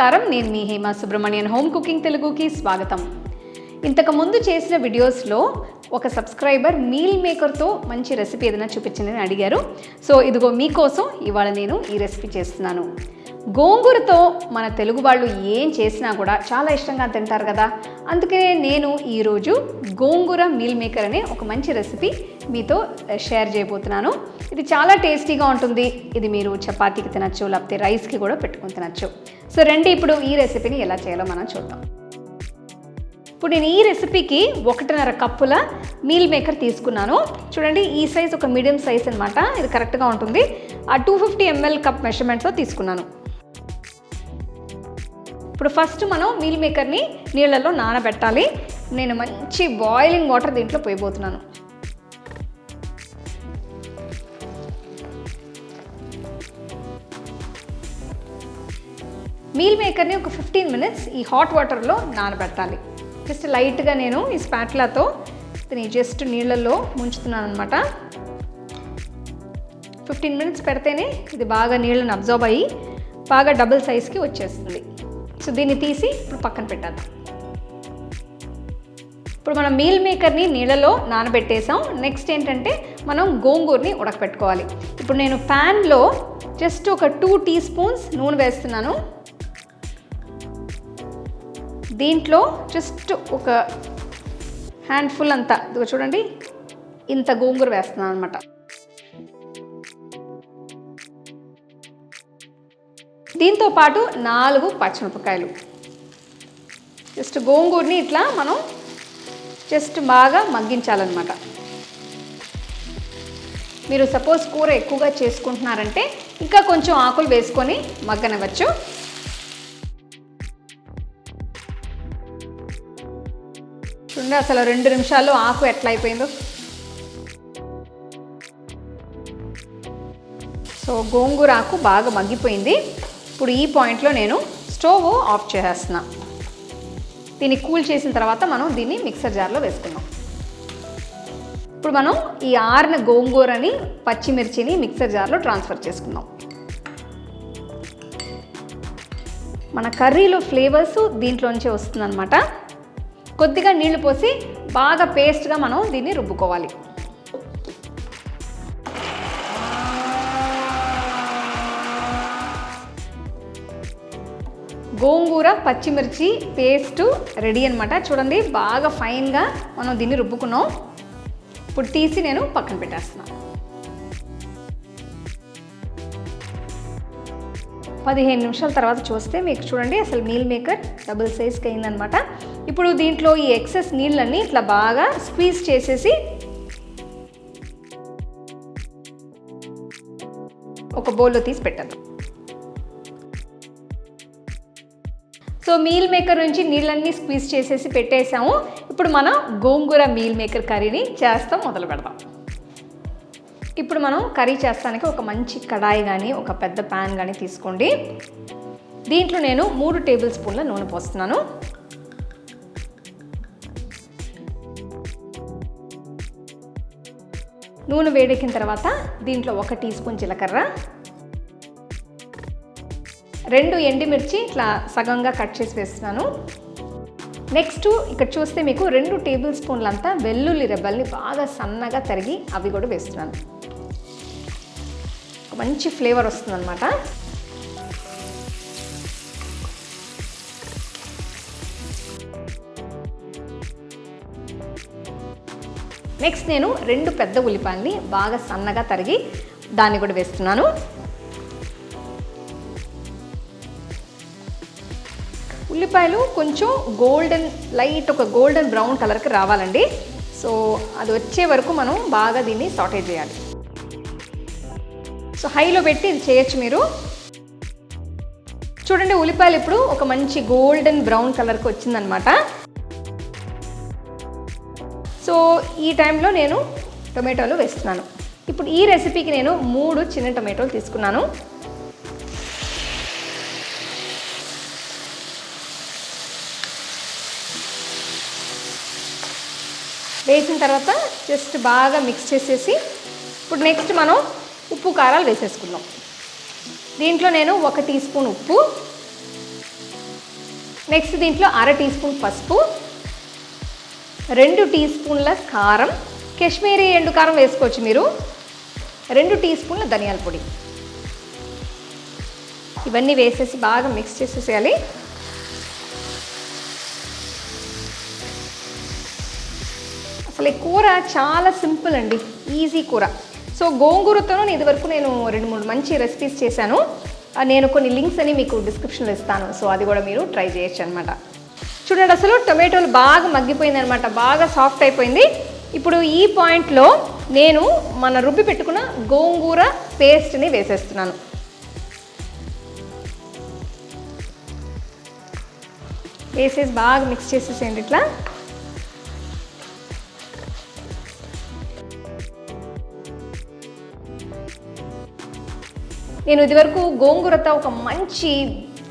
నమస్కారం. నేను మీ హేమ సుబ్రహ్మణ్యన్. హోమ్ కుకింగ్ తెలుగుకి స్వాగతం. ఇంతకు ముందు చేసిన వీడియోస్లో ఒక సబ్స్క్రైబర్ మీల్ మేకర్తో మంచి రెసిపీ ఏదైనా చూపించిందని అడిగారు. సో ఇదిగో మీకోసం ఇవాళ నేను ఈ రెసిపీ చేస్తున్నాను. గోంగూరతో మన తెలుగు వాళ్ళు ఏం చేసినా కూడా చాలా ఇష్టంగా తింటారు కదా. అందుకనే నేను ఈరోజు గోంగూర మీల్ మేకర్ అనే ఒక మంచి రెసిపీ మీతో షేర్ చేయబోతున్నాను. ఇది చాలా టేస్టీగా ఉంటుంది. ఇది మీరు చపాతీకి తినచ్చు లేకపోతే రైస్కి కూడా పెట్టుకుని తినచ్చు. సో రండి ఇప్పుడు ఈ రెసిపీని ఎలా చేయాలో మనం చూద్దాం. ఇప్పుడు నేను ఈ రెసిపీకి ఒకటిన్నర కప్పుల మీల్ మేకర్ తీసుకున్నాను. చూడండి ఈ సైజ్ ఒక మీడియం సైజ్ అనమాట ఇది కరెక్ట్గా ఉంటుంది. ఆ టూ ఫిఫ్టీ ఎంఎల్ కప్ మెషర్మెంట్తో తీసుకున్నాను. ఇప్పుడు ఫస్ట్ మనం మీల్ మేకర్ని నీళ్ళల్లో నానబెట్టాలి. నేను మంచి బాయిలింగ్ వాటర్ దీంట్లో పోయిపోతున్నాను మీల్ మేకర్ని ఒక ఫిఫ్టీన్ మినిట్స్ ఈ హాట్ వాటర్లో నానబెట్టాలి. జస్ట్ లైట్గా నేను ఈ స్పాట్లాతో దీన్ని జస్ట్ నీళ్ళల్లో ముంచుతున్నాను అనమాట ఫిఫ్టీన్ మినిట్స్ పెడితేనే ఇది బాగా నీళ్ళని అబ్జర్వ్ అయ్యి బాగా డబుల్ సైజ్కి వచ్చేస్తుంది. సో దీన్ని తీసి ఇప్పుడు పక్కన పెట్టేద్దాం. ఇప్పుడు మనం మీల్ మేకర్ని నీళ్ళలో నానబెట్టేసాం. నెక్స్ట్ ఏంటంటే మనం గోంగూరని ఉడకపెట్టుకోవాలి. ఇప్పుడు నేను ప్యాన్లో జస్ట్ ఒక టూ టీ స్పూన్స్ నూనె వేస్తున్నాను. దీంట్లో జస్ట్ ఒక హ్యాండ్ఫుల్ అంతా. ఇదిగో చూడండి. ఇంత గోంగూర వేస్తున్నాను అనమాట దీంతో పాటు నాలుగు పచ్చిమిరపకాయలు. జస్ట్ గోంగూరని ఇట్లా మనం జస్ట్ బాగా మగ్గించాలన్నమాట. మీరు సపోజ్ కూర ఎక్కువగా చేసుకుంటున్నారంటే ఇంకా కొంచెం ఆకులు వేసుకొని మగ్గనవచ్చు చూడండి అసలు రెండు నిమిషాల్లో ఆకు ఎట్లా అయిపోయిందో సో గోంగూర ఆకు బాగా మగ్గిపోయింది. ఇప్పుడు ఈ పాయింట్లో నేను స్టవ్ ఆఫ్ చేసేస్తున్నా. దీన్ని కూల్ చేసిన తర్వాత మనం దీన్ని మిక్సర్ జార్లో వేసుకుందాం. ఇప్పుడు మనం ఈ ఆరిన గోంగూరని పచ్చిమిర్చిని మిక్సర్ జార్లో ట్రాన్స్ఫర్ చేసుకుందాం. మన కర్రీలో ఫ్లేవర్స్ దీంట్లోంచే వస్తుందన్నమాట. కొద్దిగా నీళ్ళు పోసి బాగా పేస్ట్గా మనం దీన్ని రుబ్బుకోవాలి. గోంగూర పచ్చిమిర్చి పేస్టు రెడీ అనమాట చూడండి బాగా ఫైన్గా మనం దీన్ని రుబ్బుకున్నాం. ఇప్పుడు తీసి నేను పక్కన పెట్టేస్తున్నాను. పదిహేను నిమిషాల తర్వాత చూస్తే మీకు చూడండి అసలు మీల్ మేకర్ డబుల్ సైజ్కి అయిందనమాట. ఇప్పుడు దీంట్లో ఈ ఎక్సెస్ నీళ్ళన్నీ ఇట్లా బాగా స్క్వీజ్ చేసేసి ఒక బౌల్లో తీసి పెట్టాను సో మీల్ మేకర్ నుంచి నీళ్ళన్నీ స్క్వీజ్ చేసేసి పెట్టేసాము ఇప్పుడు మనం గోంగూర మీల్ మేకర్ కర్రీని చేస్తాం మొదలు పెడదాం. ఇప్పుడు మనం కర్రీ చేస్తానికి ఒక మంచి కడాయి కానీ ఒక పెద్ద ప్యాన్ కానీ తీసుకోండి. దీంట్లో నేను మూడు టేబుల్ స్పూన్ల నూనె పోస్తున్నాను. నూనె వేడెక్కిన తర్వాత దీంట్లో ఒక టీ స్పూన్ జీలకర్ర రెండు ఎండిమిర్చి ఇట్లా సగంగా కట్ చేసి వేస్తున్నాను. నెక్స్ట్ ఇక్కడ చూస్తే మీకు రెండు టేబుల్ స్పూన్లంతా వెల్లుల్లి రెబ్బల్ని బాగా సన్నగా తరిగి అవి కూడా వేస్తున్నాను. మంచి ఫ్లేవర్ వస్తుందన్నమాట. నెక్స్ట్ నేను రెండు పెద్ద ఉల్లిపాయల్ని బాగా సన్నగా తరిగి దాన్ని కూడా వేస్తున్నాను. ఉల్లిపాయలు కొంచెం గోల్డెన్ లైట్ ఒక గోల్డెన్ బ్రౌన్ కలర్కి రావాలండి. సో అది వచ్చే వరకు మనం బాగా దీన్ని సాటే చేయాలి. సో హైలో పెట్టి ఇది చేయొచ్చు మీరు. చూడండి ఉల్లిపాయలు ఇప్పుడు ఒక మంచి గోల్డెన్ బ్రౌన్ కలర్కి వచ్చిందనమాట సో ఈ టైంలో నేను టొమాటోలు వేస్తున్నాను. ఇప్పుడు ఈ రెసిపీకి నేను మూడు చిన్న టొమాటోలు తీసుకున్నాను. వేసిన తర్వాత జస్ట్ బాగా మిక్స్ చేసేసి ఇప్పుడు నెక్స్ట్ మనం ఉప్పు కారాలు వేసేసుకుందాం. దీంట్లో నేను ఒక టీ స్పూన్ ఉప్పు నెక్స్ట్ దీంట్లో అర టీ స్పూన్ పసుపు రెండు టీ స్పూన్ల కారం కాశ్మీరీ ఎండు కారం వేసుకోవచ్చు మీరు రెండు టీ స్పూన్ల ధనియాల పొడి. ఇవన్నీ వేసేసి బాగా మిక్స్ చేసేసేయాలి. అసలు ఈ కూర చాలా సింపుల్ అండి ఈజీ కూర. సో గోంగూరతో ఇదివరకు నేను రెండు మూడు మంచి రెసిపీస్ చేశాను. నేను కొన్ని లింక్స్ అని మీకు డిస్క్రిప్షన్లో ఇస్తాను. సో అది కూడా మీరు ట్రై చేయొచ్చు అనమాట చూడండి అసలు టొమాటోలు బాగా మగ్గిపోయింది అనమాట బాగా సాఫ్ట్ అయిపోయింది. ఇప్పుడు ఈ పాయింట్లో నేను మన రుబ్బి పెట్టుకున్న గోంగూర పేస్ట్ని వేసేస్తున్నాను. వేసేసి బాగా మిక్స్ చేసేసేయండి ఇట్లా. నేను ఇదివరకు గోంగూరతో ఒక మంచి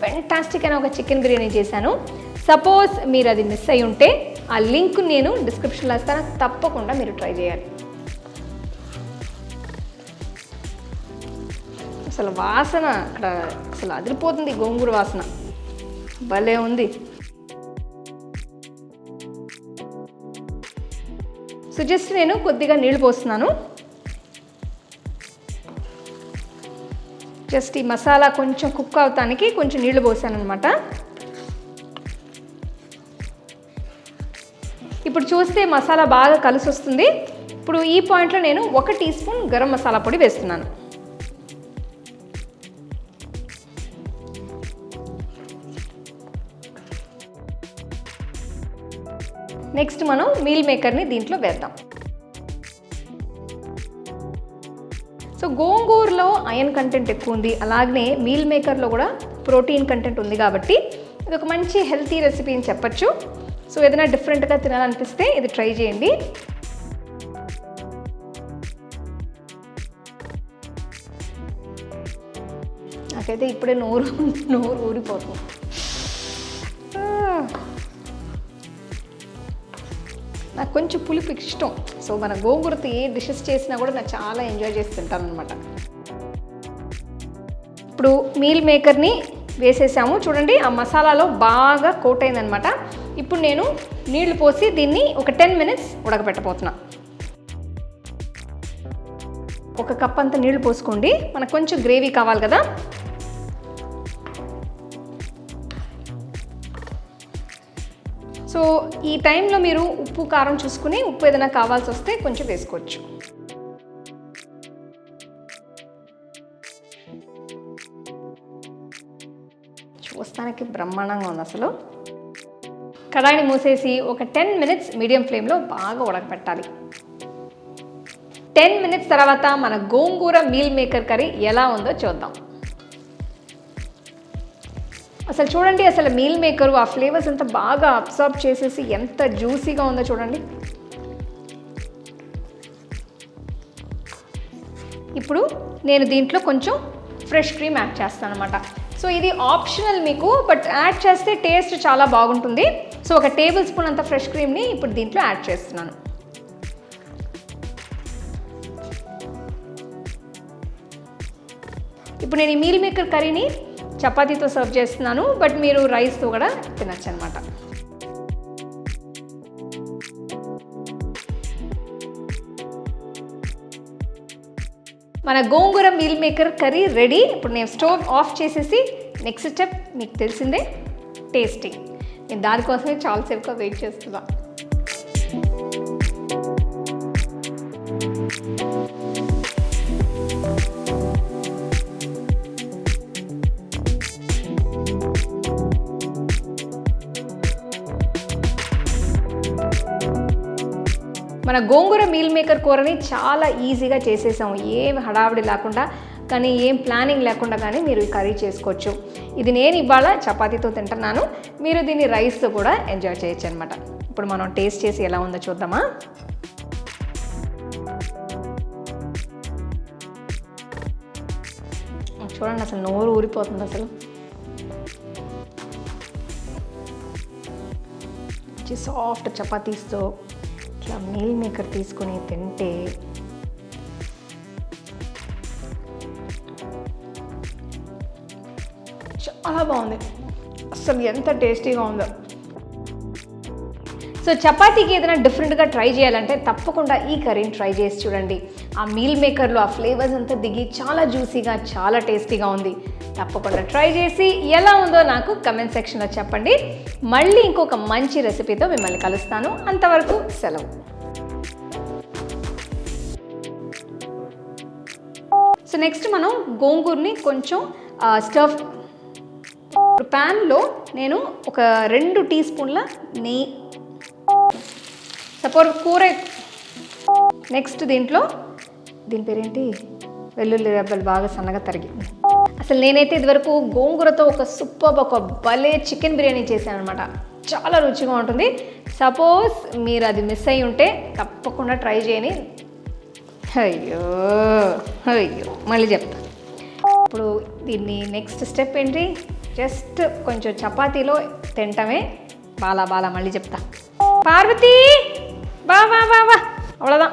ఫెంటాస్టిక్ అయిన ఒక చికెన్ బిర్యానీ చేశాను. సపోజ్ మీరు అది మిస్ అయి ఉంటే ఆ లింక్ నేను డిస్క్రిప్షన్లో ఇస్తాను తప్పకుండా మీరు ట్రై చేయాలి. అసలు వాసన అక్కడ అసలు అదిరిపోతుంది గోంగూర వాసన. భలే ఉంది. సో జస్ట్ నేను కొద్దిగా నీళ్ళు పోస్తున్నాను. జస్ట్ ఈ మసాలా కొంచెం కుక్ అవటానికి కొంచెం నీళ్ళు పోసాను అనమాట ఇప్పుడు చూస్తే మసాలా బాగా కలిసి వస్తుంది ఇప్పుడు ఈ పాయింట్లో నేను ఒక టీ స్పూన్ గరం మసాలా పొడి వేస్తున్నాను. నెక్స్ట్ మనం మీల్ మేకర్ని దీంట్లో వేద్దాం. సో గోంగూరలో ఐరన్ కంటెంట్ ఎక్కువ ఉంది. అలాగనే మీల్ మేకర్లో కూడా ప్రోటీన్ కంటెంట్ ఉంది కాబట్టి ఇది ఒక మంచి హెల్తీ రెసిపీ అని చెప్పచ్చు. సో ఏదైనా డిఫరెంట్గా తినాలనిపిస్తే ఇది ట్రై చేయండి. నాకైతే ఇప్పుడే నోరు నోరు ఊరిపోతుంది. నాకు కొంచెం పులుపు ఇష్టం. సో మన గోంగూరతో ఏ డిషెస్ చేసినా కూడా నాకు చాలా ఎంజాయ్ చేసి తింటాను అనమాట ఇప్పుడు మీల్ మేకర్ని వేసేసాము. చూడండి ఆ మసాలాలో బాగా కోట్ అయిందనమాట ఇప్పుడు నేను నీళ్ళు పోసి దీన్ని ఒక టెన్ మినిట్స్ ఉడకబెట్టబోతున్నా ఒక కప్ అంత నీళ్ళు పోసుకోండి. మనకు కొంచెం గ్రేవీ కావాలి కదా. సో ఈ టైంలో మీరు ఉప్పు కారం చూసుకుని ఉప్పు ఏదైనా కావాల్సి వస్తే కొంచెం వేసుకోవచ్చు. చూస్తానికి బ్రహ్మాండంగా ఉంది అసలు. కడాయిని మూసేసి ఒక టెన్ మినిట్స్ మీడియం ఫ్లేమ్లో బాగా ఉడకపెట్టాలి టెన్ మినిట్స్ తర్వాత మన గోంగూర మీల్ మేకర్ కర్రీ ఎలా ఉందో చూద్దాం. అసలు చూడండి అసలు మీల్ మేకర్ ఆ ఫ్లేవర్స్ అంతా బాగా అబ్సార్బ్ చేసేసి ఎంత జ్యూసీగా ఉందో చూడండి. ఇప్పుడు నేను దీంట్లో కొంచెం ఫ్రెష్ క్రీమ్ యాడ్ చేస్తాను అనమాట సో ఇది ఆప్షనల్ మీకు బట్ యాడ్ చేస్తే టేస్ట్ చాలా బాగుంటుంది. సో ఒక టేబుల్ స్పూన్ అంత ఫ్రెష్ క్రీమ్ని ఇప్పుడు దీంట్లో యాడ్ చేస్తున్నాను. ఇప్పుడు నేను ఈ మీల్ మేకర్ కర్రీని చపాతీతో సర్వ్ చేస్తున్నాను బట్ మీరు రైస్తో కూడా తినచ్చు అనమాట మన gongura meal maker curry ready ఇప్పుడు నేను స్టవ్ ఆఫ్ చేసేసి నెక్స్ట్ స్టెప్ మీకు తెలిసిందే టేస్టింగ్ నేను దానికోసమే చాలాసేపుగా వెయిట్ చేస్తున్నాను మన గోంగూర మీల్ మేకర్ కూరని చాలా ఈజీగా చేసేసాము. ఏం హడావిడి లేకుండా కానీ ఏం ప్లానింగ్ లేకుండా కానీ మీరు ఈ కర్రీ చేసుకోవచ్చు. ఇది నేను ఇవాళ చపాతీతో తింటున్నాను. మీరు దీన్ని రైస్తో కూడా ఎంజాయ్ చేయొచ్చు అనమాట ఇప్పుడు మనం టేస్ట్ చేసి ఎలా ఉందో చూద్దామా? చూడండి అసలు నోరు ఊరిపోతుంది అసలు. మంచి సాఫ్ట్ చపాతీస్తో ఇట్లా మీల్ మేకర్ తీసుకొని తింటే చాలా బాగుంది. అసలు ఎంత టేస్టీగా ఉందో. సో చపాతీకి ఏదైనా డిఫరెంట్గా ట్రై చేయాలంటే తప్పకుండా ఈ కర్రీని ట్రై చేసి చూడండి. ఆ మీల్ మేకర్లో ఆ ఫ్లేవర్స్ అంతా దిగి చాలా జ్యూసీగా చాలా టేస్టీగా ఉంది. తప్పకుండా ట్రై చేసి ఎలా ఉందో నాకు కమెంట్ సెక్షన్లో చెప్పండి. మళ్ళీ ఇంకొక మంచి రెసిపీతో మిమ్మల్ని కలుస్తాను. అంతవరకు సెలవు. సో నెక్స్ట్ మనం గోంగూరని కొంచెం స్టఫ్ ప్యాన్లో నేను ఒక రెండు టీ స్పూన్ల నెయ్యి సపోజ్ కూర. నెక్స్ట్ దీంట్లో దీని పేరేంటి? వెల్లుల్లి రెబ్బలు బాగా సన్నగా తరిగి. అసలు నేనైతే ఇదివరకు గోంగూరతో ఒక సూపర్ ఒక భలే చికెన్ బిర్యానీ చేశాను అనమాట చాలా రుచిగా ఉంటుంది. సపోజ్ మీరు అది మిస్ అయి ఉంటే తప్పకుండా ట్రై చేయని. అయ్యో అయ్యో మళ్ళీ చెప్తా. ఇప్పుడు దీన్ని నెక్స్ట్ స్టెప్ ఏంటి? జస్ట్ కొంచెం చపాతీలో తింటమే. బాలా బాలా మళ్ళీ చెప్తా. పార్వతి! బా బా బా బా అవ్వదాం